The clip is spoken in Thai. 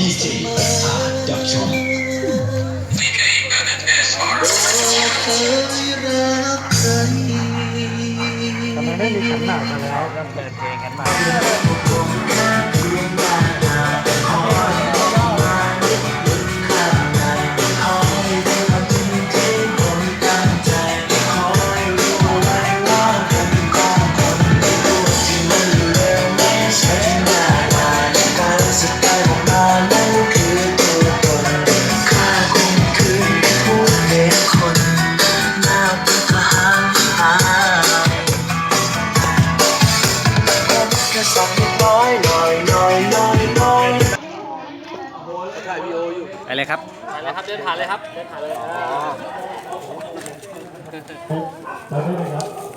DJ ดับชม DJ and SR ไม่มีขันหมากมาแล้ว ก็เปิดเพลงกันมา อะไรครับไปเลยครับ เดินผ่านเลยครับ เดินผ่านเลย